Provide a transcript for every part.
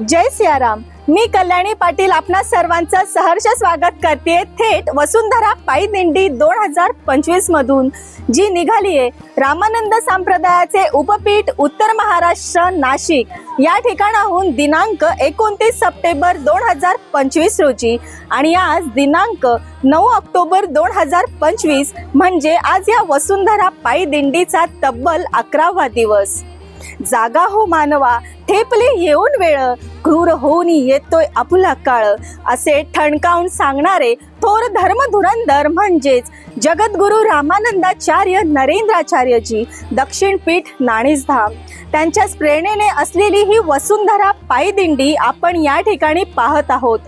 जय सियाराम. मी कल्याणी पाटील आपणा सर्वांचं सहर्ष स्वागत करते. थेट वसुंधरा पायी दिंडी दोन हजार पंचवीस मधून जी निघाली आहे. रामानंद संप्रदायाचे उपपीठ उत्तर महाराष्ट्र नाशिक. या ठिकाणाहून दिनांक एकोणतीस सप्टेंबर दोन हजार पंचवीस रोजी आणि आज दिनांक नऊ ऑक्टोबर दोन हजार पंचवीस म्हणजे आज या वसुंधरा पायी दिंडीचा तब्बल अकरावा दिवस. जागा हो मानवा ठेपले येऊन वेळ क्रूर होऊन येतोय आपुला काळ. असे ठणकावून सांगणारे थोर धर्मधुरंधर म्हणजेच जगद्गुरु रामानंदाचार्य नरेंद्राचार्यजी दक्षिण पीठ नाणेसधाम. त्यांच्याच प्रेरणेने असलेली ही वसुंधरा पायदिंडी आपण या ठिकाणी पाहत आहोत.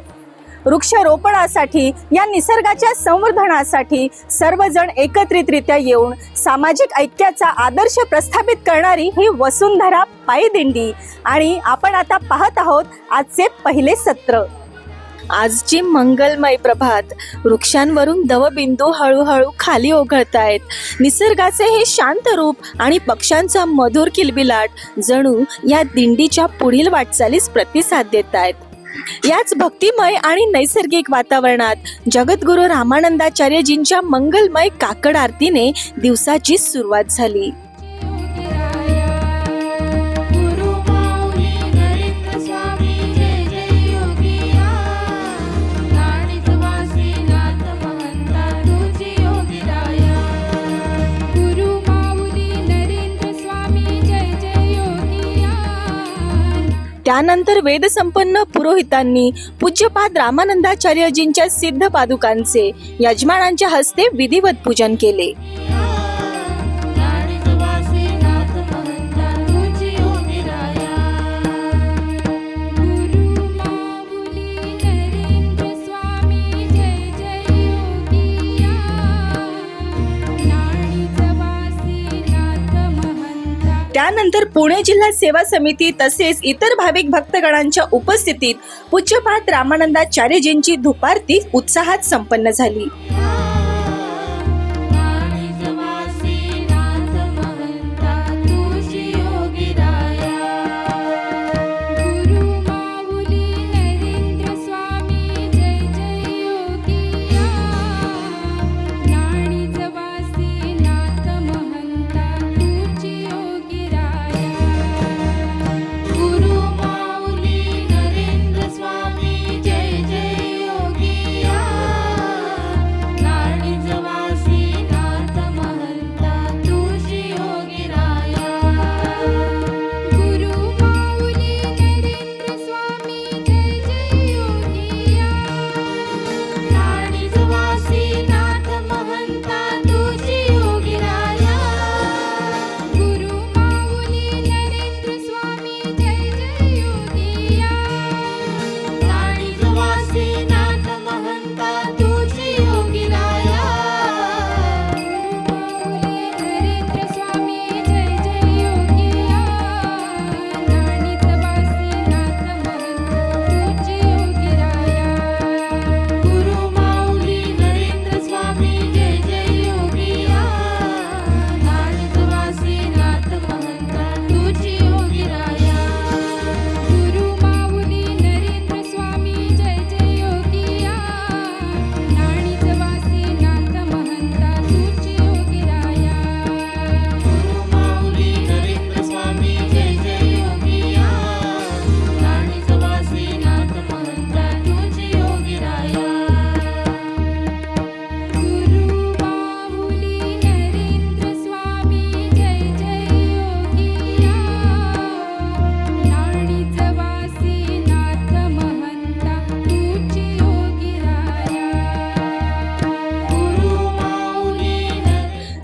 वृक्षारोपणासाठी या निसर्गाच्या संवर्धनासाठी सर्वजण एकत्रितरित्या येऊन सामाजिक ऐक्याचा आदर्श प्रस्थापित करणारी ही वसुंधरा पायी दिंडी आणि आपण आता पाहत आहोत आजचे पहिले सत्र. आजची मंगलमय प्रभात. वृक्षांवरून दवबिंदू हळूहळू खाली ओघळतायत. निसर्गाचे हे शांत रूप आणि पक्ष्यांचा मधुर किलबिलाट जणू या दिंडीच्या पुढील वाटचालीस प्रतिसाद देत आहेत याच भक्तिमय आणि नैसर्गिक वातावरणात जगद्गुरु रामानंदाचार्यजींच्या मंगलमय काकड आरतीने दिवसाची सुरुवात झाली. त्यानंतर वेदसंपन्न पुरोहितांनी पूज्यपाद रामानंदाचार्यजींच्या सिद्ध पादुकांचे यजमानांच्या हस्ते विधिवत पूजन केले. यानंतर त्यानंतर पुणे जिल्हा सेवा समिती तसेच इतर भाविक भक्तगणांच्या उपस्थितीत पूज्यपाद रामानंदाचार्यजींची धुपारती उत्साहात संपन्न झाली.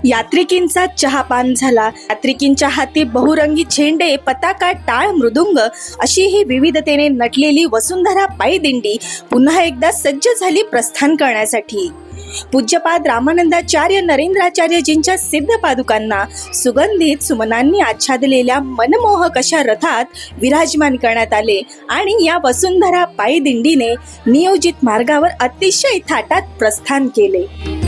यात्रिकींचा चहापान झाला. यात्रिकींच्या हाती बहुरंगी झेंडे पताका टाळ मृदुंग अशी ही विविधतेने नटलेली वसुंधरा पायी दिंडी पुन्हा एकदा सज्ज झाली प्रस्थान करण्यासाठी. पूज्यपाद रामानंदाचार्य नरेंद्राचार्यजींच्या सिद्ध पादुकांना सुगंधित सुमनांनी आच्छादलेल्या मनमोहक अशा रथात विराजमान करण्यात आले आणि या वसुंधरा पायी दिंडीने नियोजित मार्गावर अतिशय थाटात प्रस्थान केले.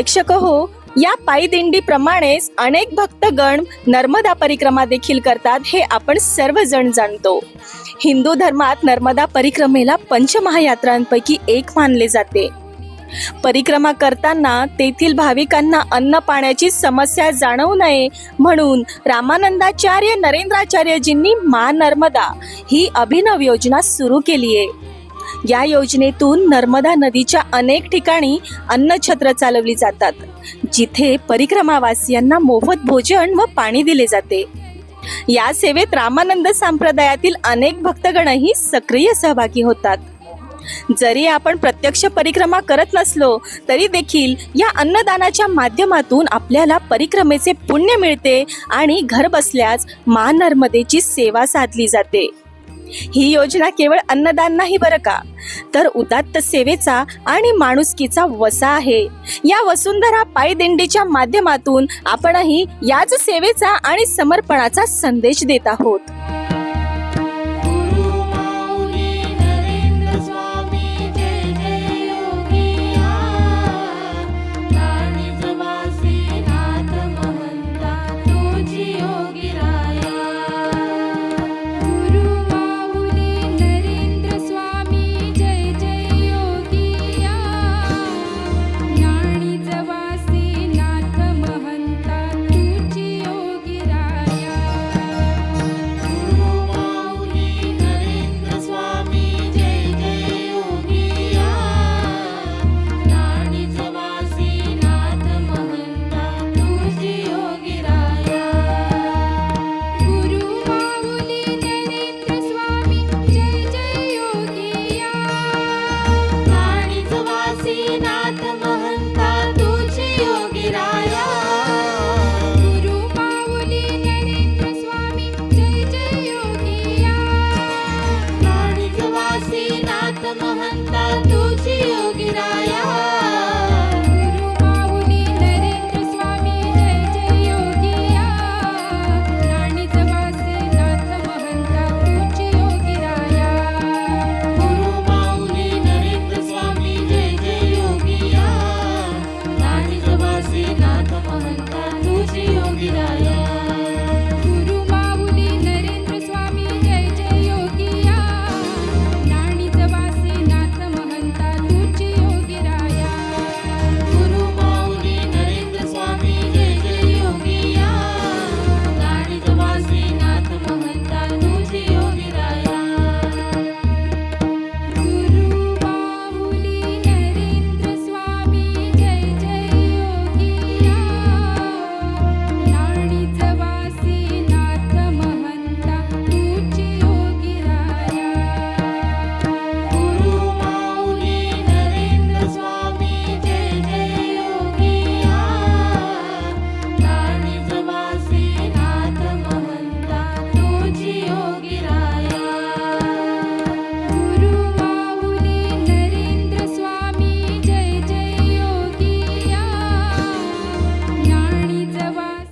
प्रेक्षक हो या पायदिंडी प्रमाणेच अनेक भक्तगण नर्मदा परिक्रमा देखील करतात हे आपण सर्वजण जाणतो. हिंदू धर्मात नर्मदा परिक्रमेला पंचमहायात्रांपैकी एक मानले जाते. परिक्रमा करताना तेथील भाविकांना अन्न पाण्याची समस्या जाणवू नये म्हणून रामानंदाचार्य नरेंद्राचार्यजींनी मा नर्मदा ही अभिनव योजना सुरू केली आहे या योजनेतून नर्मदा नदीच्या अनेक ठिकाणी अन्नछत्र चालवली जातात जिथे परिक्रमावासियांना मोफत भोजन व पाणी दिले जाते. या सेवेत रामानंद संप्रदायातील अनेक भक्तगणही सक्रिय सहभागी होतात. जरी आपण प्रत्यक्ष परिक्रमा करत नसलो तरी देखील या अन्नदानाच्या माध्यमातून आपल्याला परिक्रमेचे पुण्य मिळते आणि घर बसल्याच मा नर्मदेची सेवा साधली जाते. ही योजना केवळ अन्नदान नाही बरं का? तर उदात्त सेवेचा आणि माणुसकीचा वसा आहे. या वसुंधरा पायदिंडीच्या माध्यमातून आपणही याच सेवेचा आणि समर्पणाचा संदेश देत आहोत.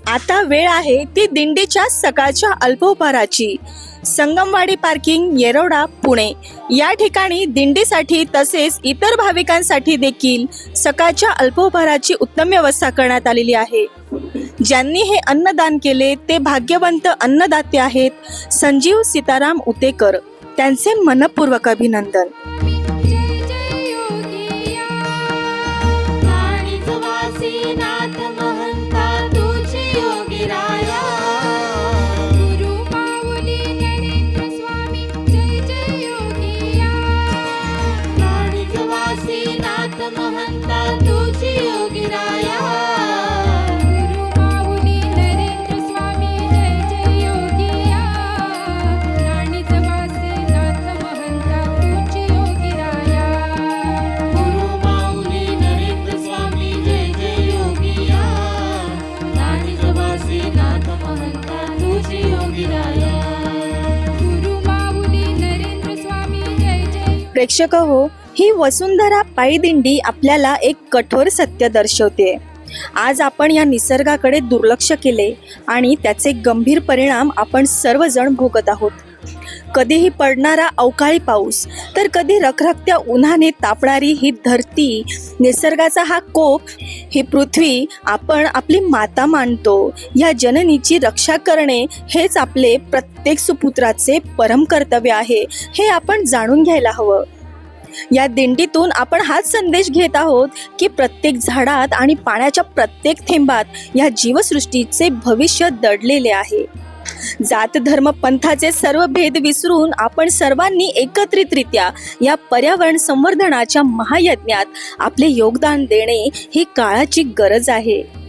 आता वेळ आहे ती दिंडीच्या सकाळच्या अल्पोपहाराची. संगमवाडी पार्किंग येरोडा पुणे. या ठिकाणी दिंडीसाठी तसेच इतर भाविकांसाठी देखील सकाळच्या अल्पोपहाराची उत्तम व्यवस्था करण्यात आलेली आहे. ज्यांनी हे अन्नदान केले ते भाग्यवंत अन्नदाते आहेत संजीव सीताराम उतेकर. त्यांचे मनपूर्वक अभिनंदन. प्रेक्षक हो ही वसुंधरा पायदिंडी आपल्याला एक कठोर सत्य दर्शवते. आज आपण या निसर्गाकडे दुर्लक्ष केले आणि त्याचे गंभीर परिणाम आपण सर्वजण भोगत आहोत. कधीही पडणारा अवकाळी पाऊस तर कधी रखरखत्या उन्हाने तापणारी ही धरती निसर्गाचा हा कोप ही पृथ्वी आपण आपली माता मानतो. या जननीची रक्षा करणे हेच आपले प्रत्येक सुपुत्राचे परम कर्तव्य आहे हे आपण जाणून घ्यायला हवं. या दिंडीतून आपण हाच संदेश घेत आहोत की प्रत्येक झाडात आणि पाण्याच्या प्रत्येक थेंबात या जीवसृष्टीचे भविष्य दडलेले आहे. जात धर्म पंथाचे सर्व भेद विसरून आपण सर्वांनी एकत्रितरित्या या पर्यावरण संवर्धनाच्या महायज्ञात आपले योगदान देणे ही काळाची गरज आहे.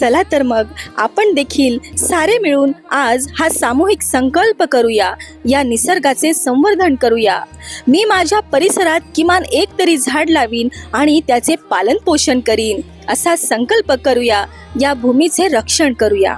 चला तर मग आपण देखील सारे मिळून आज हा सामूहिक संकल्प करूया. या निसर्गाचे संवर्धन करूया. मी माझ्या परिसरात किमान एक तरी झाड लावीन आणि त्याचे पालन पोषण करीन. असा संकल्प करूया. या भूमीचे रक्षण करूया.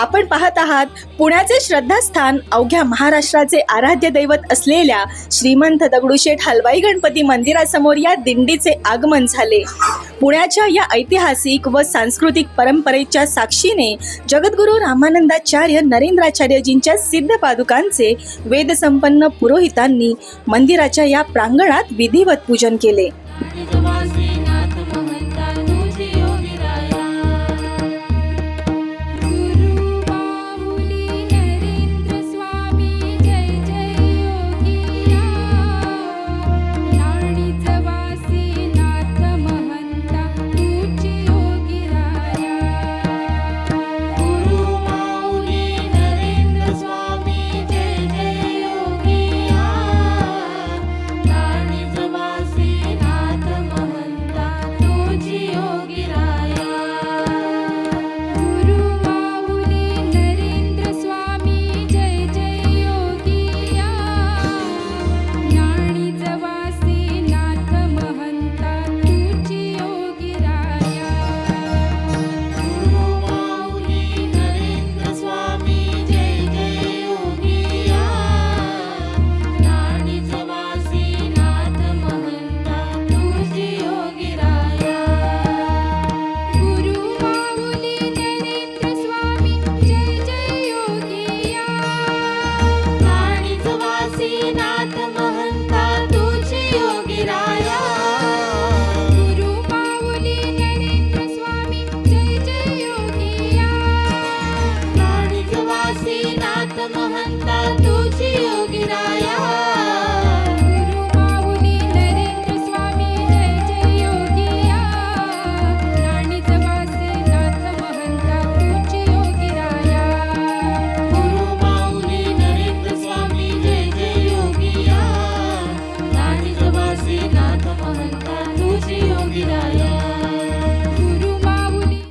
आपण पाहत आहात पुण्याचे श्रद्धास्थान अवघ्या महाराष्ट्राचे आराध्य दैवत असलेल्या श्रीमंत दगडूशेठ हलवाई गणपती मंदिरासमोर या दिंडीचे आगमन झाले. पुण्याच्या या ऐतिहासिक व सांस्कृतिक परंपरेच्या साक्षीने जगद्गुरू रामानंदाचार्य नरेंद्राचार्यजींच्या सिद्ध पादुकांचे वेदसंपन्न पुरोहितांनी मंदिराच्या या प्रांगणात विधिवत पूजन केले.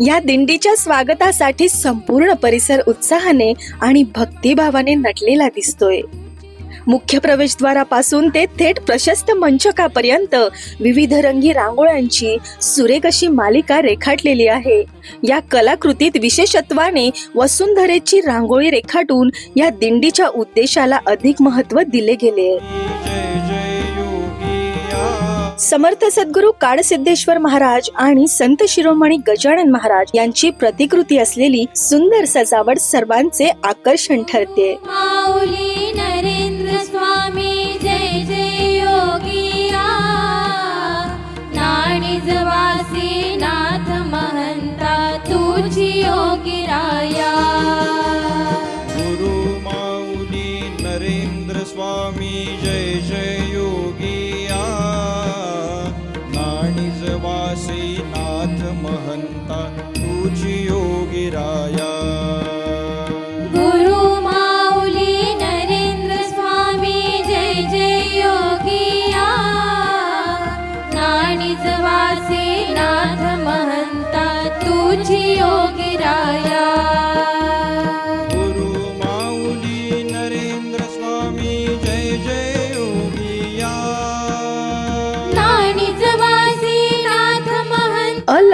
या दिंडीच्या स्वागतासाठी संपूर्ण परिसर उत्साहाने आणि भक्तिभावाने नटलेला दिसतोय. मुख्य प्रवेशद्वारापासून ते थेट प्रशस्त मंचकापर्यंत विविध रंगी रांगोळ्यांची सुरेख अशी मालिका रेखाटलेली आहे. या कलाकृतीत विशेषत्वाने वसुंधरेची रांगोळी रेखाटून या दिंडीच्या उद्देशाला अधिक महत्त्व दिले गेले आहे. समर्थ सद्गुरू काळसिद्धेश्वर महाराज आणि संत शिरोमणी गजानन महाराज यांची प्रतिकृती असलेली सुंदर सजावट सर्वांचे आकर्षण ठरते. माऊली नरेंद्र स्वामी नाथ महंता तुझी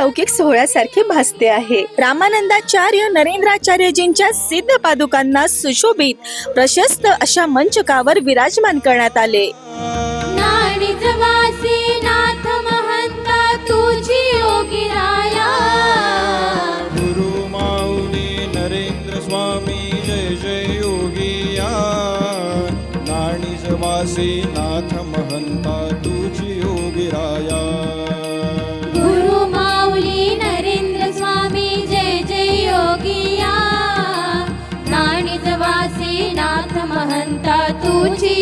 लौकिक सोहळ्यासारखे भासते आहे. रामानंदाचार्य नरेंद्राचार्यजींच्या सिद्ध पादुकांना सुशोभित प्रशस्त अशा मंचकावर विराजमान करण्यात आले.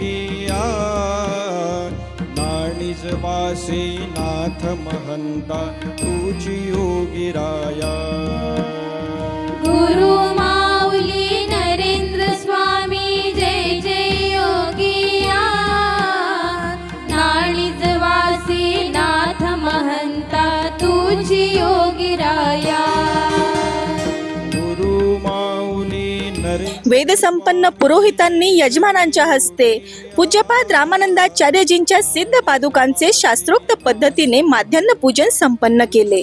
योगिया नाणीज वासी नाथ महंता तुझी योगी राया। गुरु मा वेदसंपन्न पुरोहितांनी यजमानांच्या हस्ते पूज्यपाद रामानंदाचार्यजींच्या सिद्ध पादुकांचे शास्त्रोक्त पद्धतीने माध्यान्ह पूजन संपन्न केले.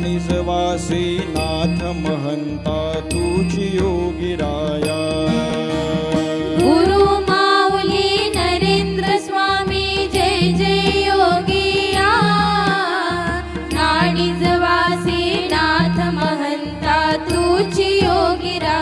निजवासे नाथ महंता तुझी योगिराया गुरु माऊली नरेंद्र स्वामी जय जय योगिया नाणिजवासे नाथ महंता तुझी योगिरा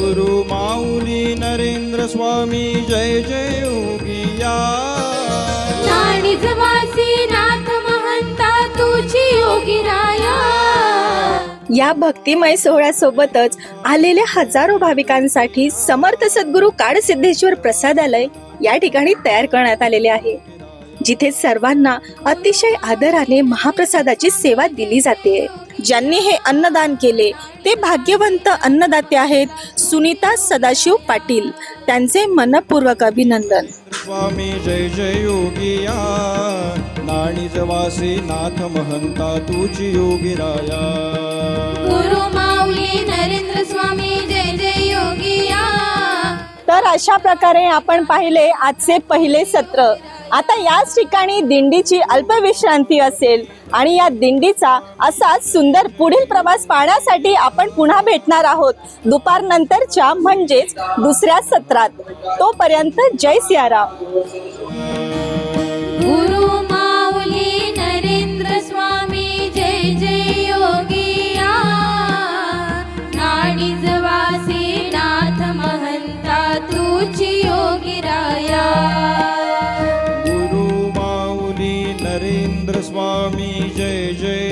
गुरु माऊली नरेंद्र स्वामी जय जय योगिया नाणिजवासी नाथ महंता तुझी योगी राया। या भक्तिमय सोहळ्यासोबतच आलेल्या हजारो भाविकांसाठी समर्थ सद्गुरू काडसिद्धेश्वर प्रसादालय या ठिकाणी तयार करण्यात आलेले आहे. जिथे सर्वांना अतिशय आदराने महाप्रसादाची सेवा दिली जाते. ज्यांनी हे अन्नदान केले ते भाग्यवंत अन्नदाते आहेत सुनीता सदाशिव पाटील. त्यांचे मनपूर्वक अभिनंदन. स्वामी जय जय योगिया. नाणीजवासी नाथ महंता तुझी योगी राया. गुरु माऊली नरेंद्र स्वामी जय जय योगिया. तर अशा प्रकारे आपण पाहिले आजचे पहिले सत्र. आता याच ठिकाणी दिंडीची अल्पविश्रांती असेल आणि या दिंडीचा असा सुंदर पुढील प्रवास पाहण्यासाठी आपण पुन्हा भेटणार आहोत. दुपारनंतरच्या म्हणजेच दुसऱ्या सत्रात. तोपर्यंत जय सियाराम. गुरु माऊली नरेंद्र स्वामी जय जय योगिया नाथ महंता योगी स्वामी जय जय।